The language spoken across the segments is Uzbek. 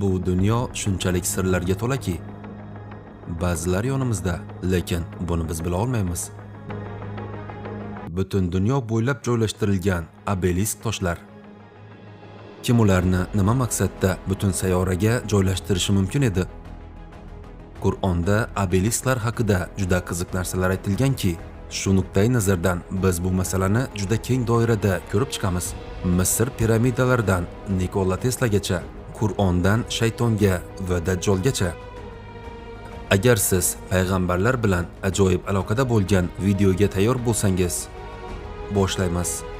Bu dunyo shunchalik sirlarga to'laki, ba'zilar yonimizda, lekin buni biz bila olmaymiz. Butun dunyo bo'ylab joylashtirilgan obelisk toshlar. Kim ularni nima maqsadda butun sayyoraga joylashtirishi mumkin edi? Qur'onda obelisklar haqida juda qiziq narsalar aytilganki, shu nuqtai nazardan biz bu masalani juda keng doirada ko'rib chiqamiz. Misr piramidalaridan Nikola Teslagacha, Qur'ondan shaytonga va dajjolgacha. Agar siz payg'ambarlar bilan ajoyib aloqada bo'lgan videoga tayyor bo'lsangiz, boshlaymiz.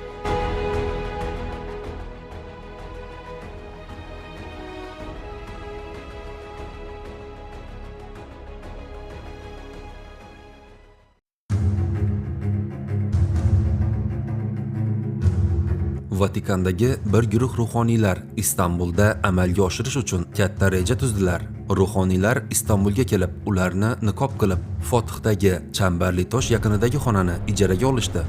Vatikandagi bir guruh ruhoniylar Istanbulda amalga oshirish uchun katta reja tuzdilar. Ruhoniylar Istanbulga kelib, ularni niqob qilib, Fotixdagi chambarli tosh yaqinidagi xonani ijaraga olishdi.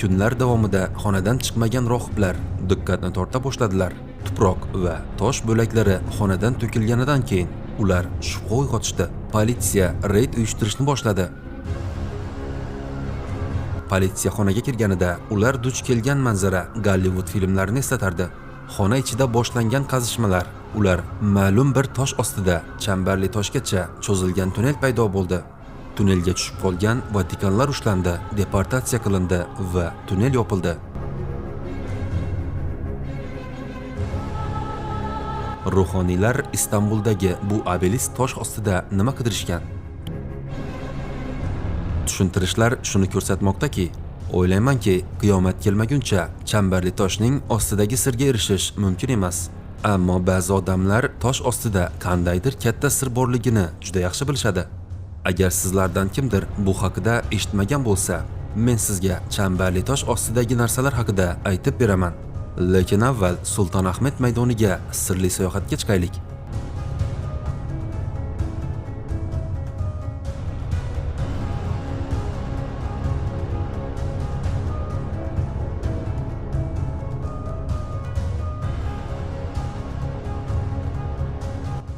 Kunlar davomida xonadan chiqmagan rohiblar diqqatni torta boshladilar. Tuproq va tosh bo'laklari xonadan to'kilganidan keyin ular shubha uyg'otishdi. Politsiya reyd uyushtirishni boshladi. Politsiya xonaga kirganida ular duch kelgan manzara Gollivud filmlarini eslatardi. Xona ichida boshlangan qazishmalar, ular ma'lum bir tosh ostida chambarli toshgacha cho'zilgan tunnel paydo bo'ldi. Tunnelga tushib qolgan Vatikanlar ushlandi, deportatsiya qilindi va tunnel yopildi. Ruhoniylar Istanbuldagi bu obelisk tosh ostida nima qidirishgan? Tushuntirishlar shuni ko'rsatmoqdaki, o'ylaymanki, qiyomat kelmaguncha chambarli toshning ostidagi sirga erishish mumkin emas. Ammo ba'zi odamlar tosh ostida qandaydir katta sir borligini juda yaxshi bilishadi. Agar sizlardan kimdir bu haqida eshitmagan bo'lsa, men sizga chambarli tosh ostidagi narsalar haqida aytib beraman. Lekin avval Sulton Ahmed maydoniga sirli sayohatga chiqaylik.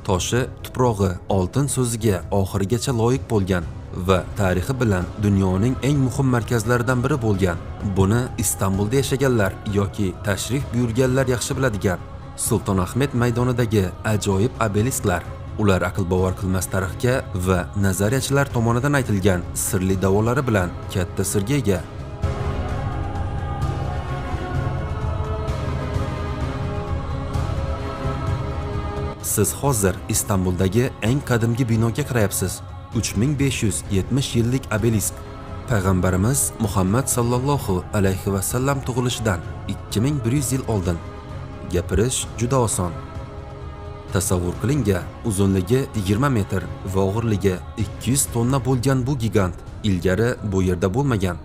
Toshi tuprog'i oltin so'ziga oxirigacha loyiq bo'lgan va tarixi bilan dunyoning eng muhim markazlaridan biri bo'lgan. Buni Istanbulda yashaganlar yoki tashrif buyurganlar yaxshi biladigan Sulton Ahmed maydonidagi ajoyib obelisklar. Ular aql bovar qilmas tarixga va nazariyachilar tomonidan aytilgan sirli davolari bilan katta sirga ega. Siz hozir Istanbuldagi eng qadimgi binoga qarayapsiz. 3570 yillik obelisk. Payg'ambarimiz Muhammad sallallohu alayhi va sallam tug'ilishidan 2100 yil oldin. Gapirish juda oson. Tasavvur qilinga, uzunligi 20 metr va og'irligi 200 tonna bo'lgan bu gigant ilgari bu yerda bo'lmagan.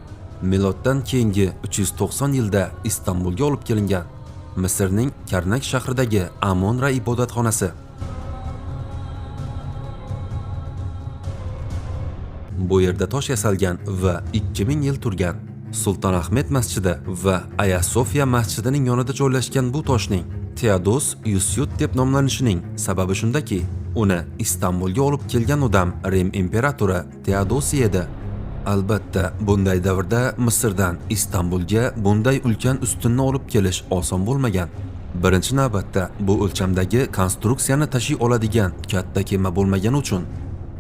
Miloddan keyingi 390 yilda Istanbulga olib kelingan. Misrning Karnak shahridagi Amonra ibodatxonasi. Bu yerda tosh yasalgan va 2000 yil turgan. Sulton Ahmed masjidi va Aya Sofiya masjidining yonida joylashgan bu toshning Teodos Yusyut deb nomlanishining sababi shundaki, uni Istanbulga olib kelgan odam Rim imperatori Teodosi edi. Albatta, bunday davrda Misrdan Istanbulga bunday ulkan ustunni olib kelish oson bo'lmagan. Birinchi navbatda bu o'lchamdagi konstruksiyani tashiy oladigan katta kema bo'lmagani uchun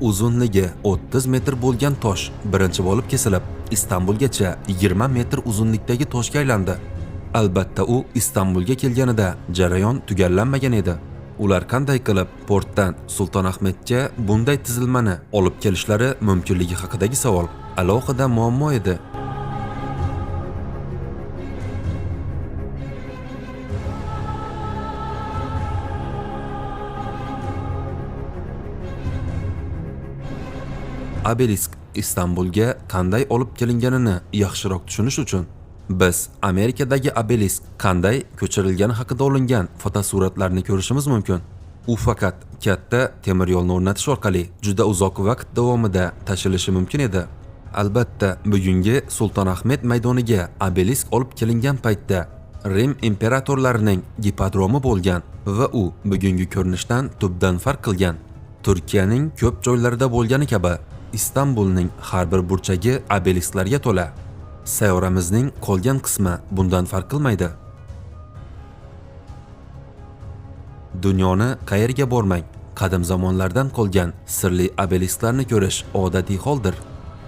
uzunligi 30 metr bo'lgan tosh birinchi bo'lib kesilib, Istanbulgacha 20 metr uzunlikdagi toshga aylandi. Albatta u Istanbulga kelganida jarayon tugallanmagan edi. Ular qanday qilib portdan Sulton Ahmedga bunday tizilmani olib kelishlari mumkinligi haqidagi savol alohida muammo edi. Obelisk Istanbulga qanday olib kelinganini yaxshiroq tushunish uchun biz Amerikadagi obelisk qanday ko'chirilgani haqida olingan fotosuratlarni ko'rishimiz mumkin. U faqat katta temir yo'lni o'rnatish orqali juda uzoq vaqt davomida tashilishi mumkin edi. Albatta, bugungi Sulton Ahmed maydoniga obelisk olib kelingan paytda rim imperatorlarining gipodromi bo'lgan va u bugungi ko'rinishdan tubdan farq qilgan turkiyaning ko'p joylarida bo'lgani kabi istanbulning har bir burchagi obelisklarga to'la. Sayyoramizning qolgan qismi bundan farq qilmaydi. Dunyoni qayerga bormang? Qadim zamonlardan qolgan sirli obelisklarni ko'rish odatiy holdir.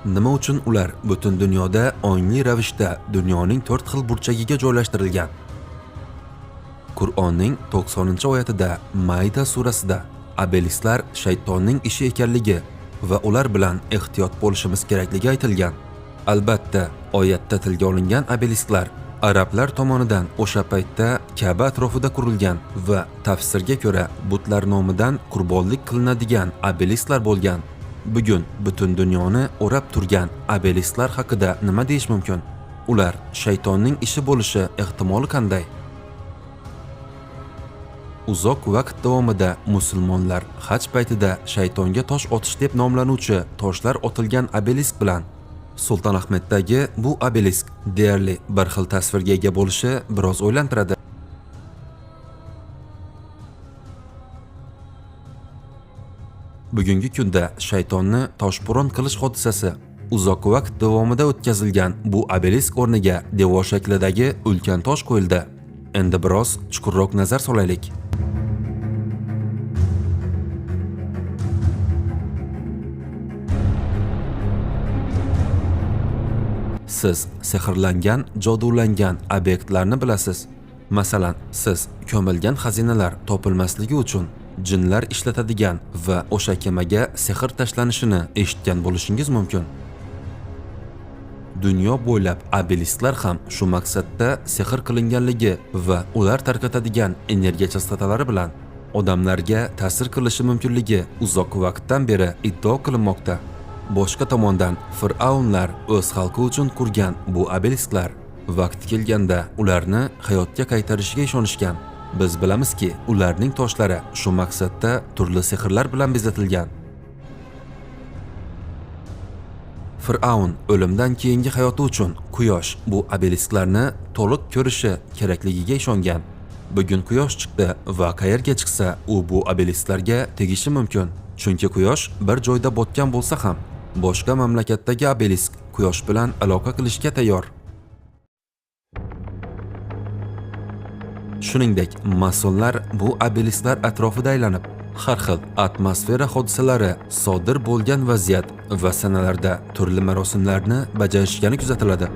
Nima uchun ular butun dunyoda ongli ravishda dunyoning to'rt xil burchagiga joylashtirilgan? Qur'onning 90 oyatida mayda surasida obelisklar shaytonning ishi ekanligi va ular bilan ehtiyot bo'lishimiz kerakligi aytilgan. Albatta oyatda tilga olingan obelisklar arablar tomonidan o'sha paytda kaba atrofida qurilgan va tafsirga ko'ra butlar nomidan qurbonlik qilinadigan obelisklar bo'lgan. Bugun butun dunyoni o'rab turgan obelisklar haqida nima deyish mumkin? Ular shaytonning ishi bo'lishi ehtimoli qanday? Uzoq vaqt davomida musulmonlar haj paytida shaytonga tosh otish deb nomlanuvchi toshlar otilgan obelisk bilan sulton ahmeddagi bu obelisk deyarli bir xil tasvirga ega bo'lishi biroz o'ylantiradi. Bugungi kunda shaytonni toshbo'ron qilish hodisasi uzoq vaqt davomida o'tkazilgan bu obelisk o'rniga devor shaklidagi ulkan tosh qo'yildi. Endi biroz chuqurroq nazar solaylik. Siz sehrlangan jodulangan obyektlarni bilasiz. Masalan siz ko'milgan xazinalar topilmasligi uchun jinlar ishlatadigan va o'sha kemaga sehr tashlanishini eshitgan bo'lishingiz mumkin. Dunyo bo'ylab abelistlar ham shu maqsadda sehr qilinganligi va ular tarqatadigan energiya chastotalari bilan odamlarga ta'sir qilishi mumkinligi uzoq vaqtdan beri iddao qilinmoqda. Boshqa tomondan fir'avnlar o'z xalqi uchun qurgan bu abelistlar vaqti kelganda ularni hayotga qaytarishiga ishonishgan. Biz bilamizki ularning toshlari shu maqsadda turli sehrlar bilan bezatilgan. Fir'avn o'limdan keyingi hayoti uchun quyosh bu obelisklarni to'liq ko'rishi kerakligiga ishongan. Bugun quyosh chiqdi va qayerga chiqsa u bu obelisklarga tegishi mumkin. Chunki quyosh bir joyda botgan bo'lsa ham boshqa mamlakatdagi obelisk quyosh bilan aloqa qilishga tayyor. Shuningdek masonlar bu obelisklar atrofida aylanib har xil atmosfera hodisalari sodir bo'lgan vaziyat va sanalarda turli marosimlarni bajarishgani kuzatiladi.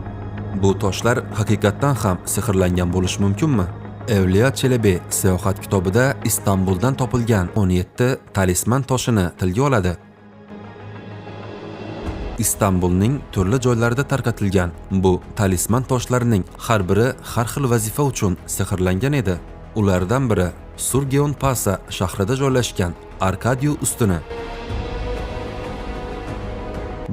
Bu toshlar haqiqatdan ham sehrlangan bo'lishi mumkinmi? Evliyo chelebi sayohat kitobida istanbuldan topilgan 17 talisman toshini tilga oladi. Istanbulning turli joylarida tarqatilgan bu talisman toshlarining har biri har xil vazifa uchun sehrlangan edi. Ulardan biri surgeon pasa shahrida joylashgan arkadiyu ustuni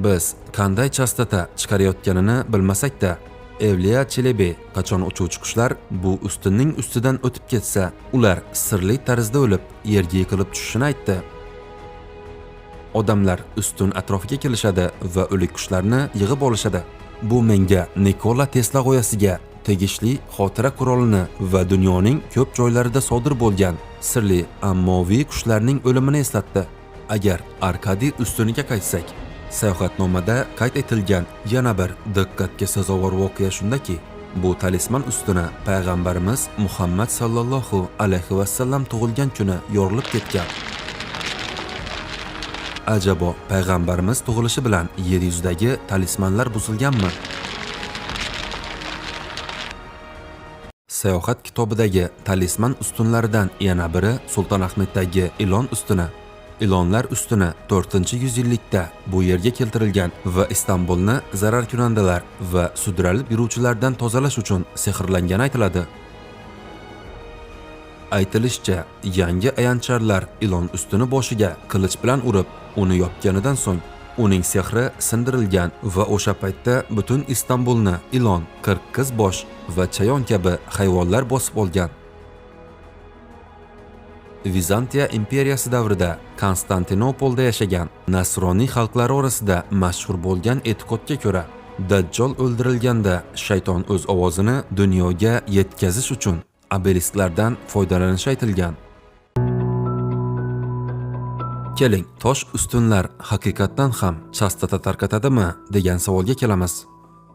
biz qanday chastota chiqarayotganini bilmasakda evliya chelebi qachon uchuvchi qushlar bu ustunning ustidan o'tib ketsa ular sirli tarzda o'lib yerga yiqilib tushishini aytdi. Odamlar ustun atrofiga kelishadi va o'lik qushlarni yig'ib olishadi. Bu menga nikola tesla g'oyasiga tegishli xotira qurolini va dunyoning ko'p joylarida sodir bo'lgan sirli ammoviy qushlarning o'limini eslatdi. Agar arkadiy ustuniga qaytsak sayohatnomada qayd etilgan yana bir diqqatga sazovor voqea shundaki bu talisman ustuni payg'ambarimiz muhammad sallallohu alayhi vasallam tug'ilgan kuni yorilib ketgan. Ajabo payg'ambarimiz tug'ilishi bilan yer yuzidagi talismanlar buzilganmi? Sayohat kitobidagi talisman ustunlaridan yana biri sulton ahmeddagi ilon ustuni. Ilonlar ustuni 4 yuzillikda bu yerga keltirilgan va istanbulni zararkunandalar va sudralib yuruvchilardan tozalash uchun sehrlangani aytiladi. Aytilishicha yangi ayancharlar ilon ustuni boshiga qilich bilan urib uni yopganidan so'ng uning sehri sindirilgan va o'sha paytda butun istanbulni ilon qirqiz bosh va chayon kabi hayvonlar bosib olgan vizantiya imperiyasi davrida konstantinopolda yashagan nasroniy xalqlari orasida mashhur bo'lgan e'tiqodga ko'ra Dajjol o'ldirilganda shayton o'z ovozini dunyoga yetkazish uchun obelisklardan foydalanishi aytilgan. Keling, tosh ustunlar haqiqatdan ham chastota tarqatadimi degan savolga kelamiz.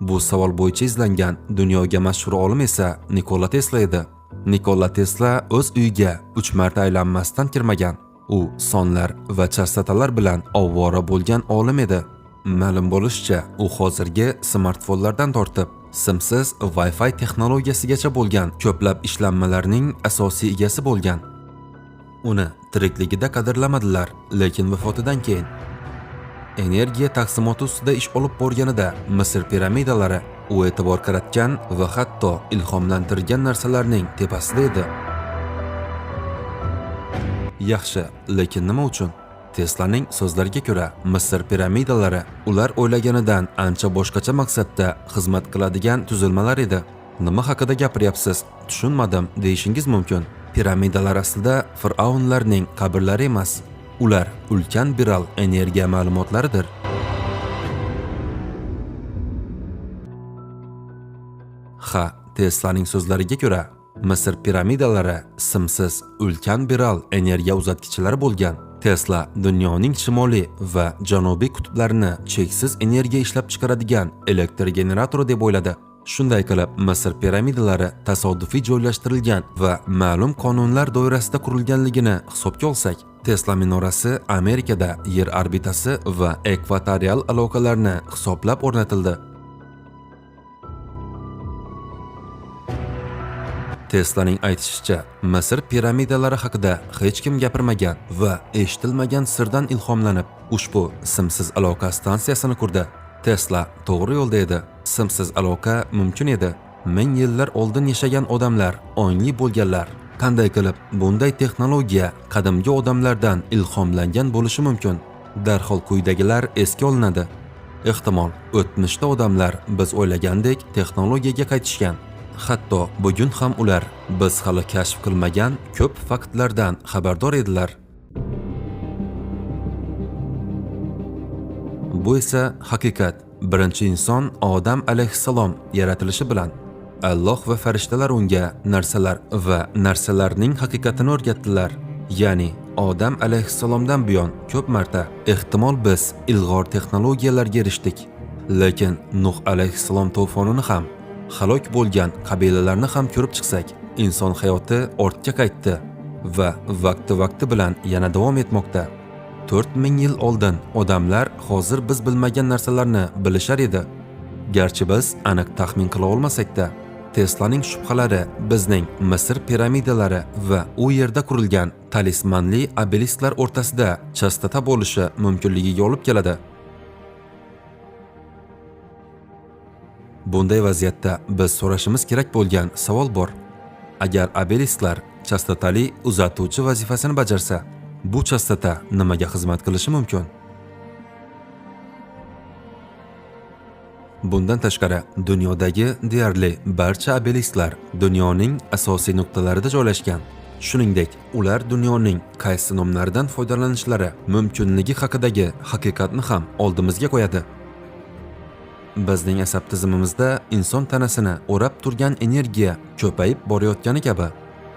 Bu savol bo'yicha izlangan dunyoga mashhur olim esa Nikola Tesla edi. Nikola Tesla o'z uyiga 3 marta aylanmasdan kirmagan. U sonlar va chastotalar bilan ovvora bo'lgan olim edi. Ma'lum bo'lishicha, u hozirgi smartfonlardan tortib simsiz Wi-Fi texnologiyasigacha bo'lgan ko'plab ishlanmalarning asosiy egasi bo'lgan. Uni tirikligida qadrlamadilar, lekin vafotidan keyin energiya taqsimoti ustida ish olib borganida Misr piramidalari u e'tibor qaratgan va hatto ilhomlantirgan narsalarning tepasida edi. Yaxshi, lekin nima uchun? Teslaning so'zlariga ko'ra, Misr piramidalari ular o'ylaganidan ancha boshqacha maqsadda xizmat qiladigan tuzilmalar edi. Nima haqida gapiryapsiz? Tushunmadim deyishingiz mumkin. Piramidalar aslida fir'avnlarning qabrlari emas. Ular ulkan biral energiya ma'lumotlaridir. Ha, Teslaning so'zlariga ko'ra, Misr piramidalari simsiz ulkan biral energiya uzatgichlari bo'lgan. Tesla dunyoning shimoliy va janubiy qutblarini cheksiz energiya ishlab chiqaradigan elektr generatori deb o'yladi. Shunday qilib, Misr piramidalari tasodifiy joylashtirilgan va ma'lum qonunlar doirasida qurilganligini hisobga olsak, Tesla minorasi Amerikada yer orbitasi va ekvatorial aloqalarni hisoblab o'rnatildi. Teslaning aytishicha, Misr piramidalari haqida hech kim gapirmagan va eshitilmagan sirdan ilhomlanib, ushbu simsiz aloqa stansiyasini qurdi. Tesla to'g'ri yo'lda edi. Simsiz aloqa mumkin edi. Ming yillar oldin yashagan odamlar, ongli bo'lganlar qanday qilib bunday texnologiya qadimgi odamlardan ilhomlangan bo'lishi mumkin? Darhol quyidagilar esga olinadi. Ehtimol, o'tmishda odamlar biz o'ylagandek texnologiyaga qaytishgan. Hatto bugun ham ular biz hali kashf qilmagan ko'p faktlardan xabardor edilar. Bu esa haqiqat. Birinchi inson Odam alayhissalom yaratilishi bilan Alloh va farishtalar unga narsalar va narsalarning haqiqatini o'rgatdilar. Ya'ni Odam alayhissalomdan buyon ko'p marta ehtimol biz ilg'or texnologiyalarga erishdik. Lekin Nuh alayhissalom to'fonini ham halok bo'lgan qabilalarni ham ko'rib chiqsak, inson hayoti ortga qaytdi va vaqti-vaqti bilan yana davom etmoqda. 4000 yil oldin odamlar hozir biz bilmagan narsalarni bilishar edi. Garchi biz aniq taxmin qila olmasak-da, Teslaning shubhalari bizning Misr piramidalari va u yerda qurilgan talismanli obelisklar o'rtasida chastota bo'lishi mumkinligiga olib keladi. Bunday vaziyatda biz so'rashimiz kerak bo'lgan savol bor. Agar obelisklar chastotali uzatuvchi vazifasini bajarsa, bu chastota nimaga xizmat qilishi mumkin? Bundan tashqari, dunyodagi deyarli barcha obelisklar dunyoning asosiy nuqtalarida joylashgan. Shuningdek, ular dunyoning qaysi nomlaridan foydalanishlari mumkinligi haqidagi haqiqatni ham oldimizga qo'yadi. Bizning asab tizimimizda inson tanasini o'rab turgan energiya ko'payib borayotgani kabi,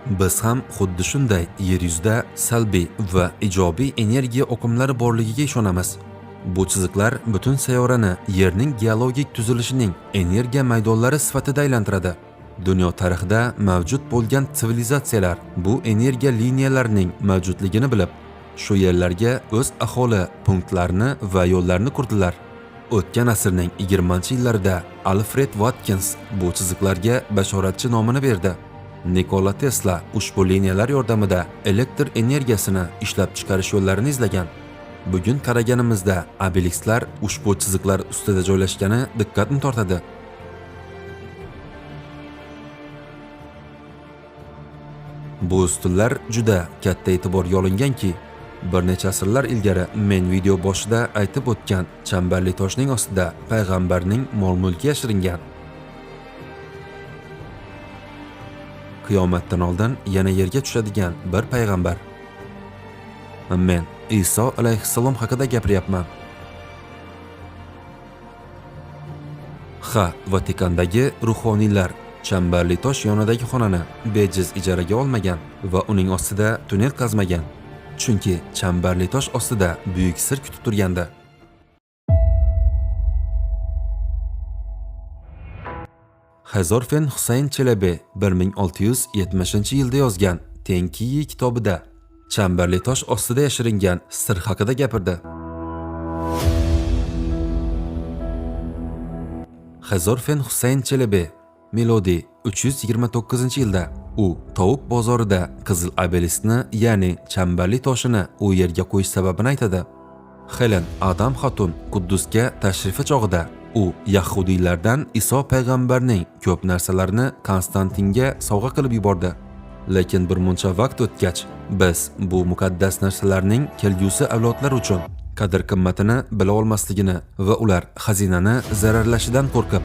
biz ham xuddi shunday yer yuzida salbiy va ijobiy energiya oqimlari borligiga ishonamiz. Bu chiziqlar butun sayyorani Yerning geologik tuzilishining energiya maydonlari sifatida aylantiradi. Dunyo tarixida mavjud bo'lgan sivilizatsiyalar bu energiya liniyalarining mavjudligini bilib, shu yerlarga o'z aholi punktlarini va yo'llarni qurdilar. O'tgan asrning 20-yillarida Alfred Watkins bu chiziqlarga bashoratchi nomini berdi. Nikola Tesla ushbu liniyalar yordamida elektr energiyasini ishlab chiqarish yo'llarini izlagan. Bugun qaraganimizda obelikslar ushbu chiziqlar ustida joylashgani diqqatni tortadi. Bu ustunlar juda katta e'tibor yolinganki, bir necha asrlar ilgari men video boshida aytib o'tgan chambarli toshning ostida payg'ambarning mol-mulki yashiringan. Qiyomatdan oldin yana yerga tushadigan bir payg'ambar. Men Iso alayhissalom haqida gapiryapman. ha vatikandagi ruhoniylar chambarli tosh yonidagi xonani bejiz ijaraga olmagan va uning ostida tunnel qazmagan chunki chambarli tosh ostida buyuk sir kutib turgandi Hazorfen Husayn Chelebi 1670-yilda yozgan Tenkiyi kitobida chambarli tosh ostida yashiringan sir haqida gapirdi. Hazorfen Husayn Chelebi milodiy 329-yilda u tovuq bozorida qizil obeliskni, ya'ni chambarli toshini u yerga qo'yish sababini aytadi. Helen Adam xotun Quddusga tashrifi chog'ida u yahudiylardan Iso payg'ambarning ko'p narsalarini Konstantinga sovg'a qilib yubordi. Lekin bir muncha vaqt o'tgach, biz bu muqaddas narsalarning kelgusi avlodlar uchun qadr qimmatini bila olmasligini va ular xazinani zararlashidan qo'rqib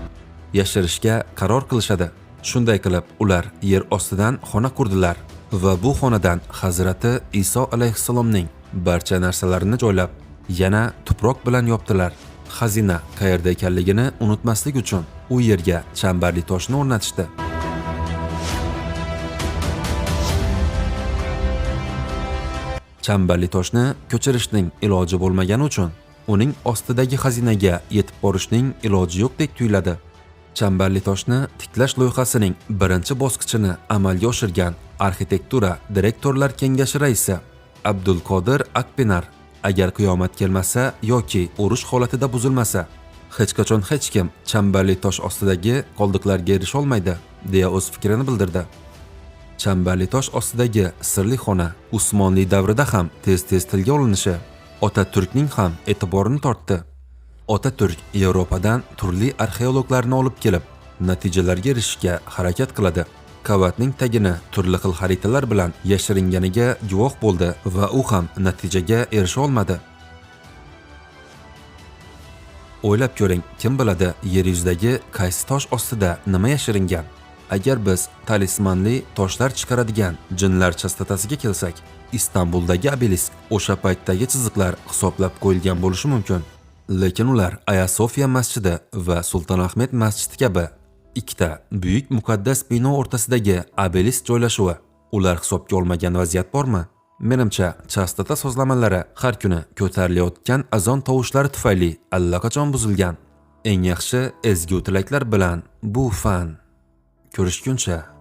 yashirishga qaror qilishadi. Shunday qilib, ular yer ostidan xona qurdilar va bu xonadan Hazrati Iso alayhissalomning barcha narsalarini joylab, yana tuproq bilan yopdilar. Xazina qayerda ekanligini unutmaslik uchun u yerga chambarli toshni o'rnatishdi. Chambarli toshni ko'chirishning iloji bo'lmagani uchun uning ostidagi xazinaga yetib borishning iloji yo'qdek tuyuladi. Chambarli toshni tiklash loyihasining birinchi bosqichini amalga oshirgan arxitektura direktorlar kengashi raisi Abdulqodir Akpinar agar qiyomat kelmasa yoki urush holatida buzilmasa hech qachon hech kim chambarli tosh ostidagi qoldiqlarga erisha olmaydi deya o'z fikrini bildirdi. Chambarli tosh ostidagi sirli xona Usmonli davrida ham tez-tez tilga olinishi Otaturkning ham e'tiborini tortdi. Otaturk Yevropadan turli arxeologlarni olib kelib, natijalarga erishishga harakat qiladi. Qavatning tagini turli xil xaritalar bilan yashiringaniga guvoh bo'ldi va u ham natijaga erisha olmadi. O'ylab ko'ring, kim biladi, yer yuzidagi qaysi tosh ostida nima yashiringan? Agar biz talismanli toshlar chiqaradigan jinlar chastotasiga kelsak, Istanbuldagi obelisk o'sha paytdagi chiziqlar hisoblab qo'yilgan bo'lishi mumkin. Lekin ular Aya Sofiya masjidi va Sulton Ahmed masjidi kabi ikkita buyuk muqaddas bino o'rtasidagi obelisk joylashuvi ular hisobga olmagan vaziyat bormi? Menimcha, chastota sozlamalari har kuni ko'tarilayotgan azon tovushlari tufayli allaqachon buzilgan. Eng yaxshi ezgu tilaklar bilan bu fan. Ko'rishguncha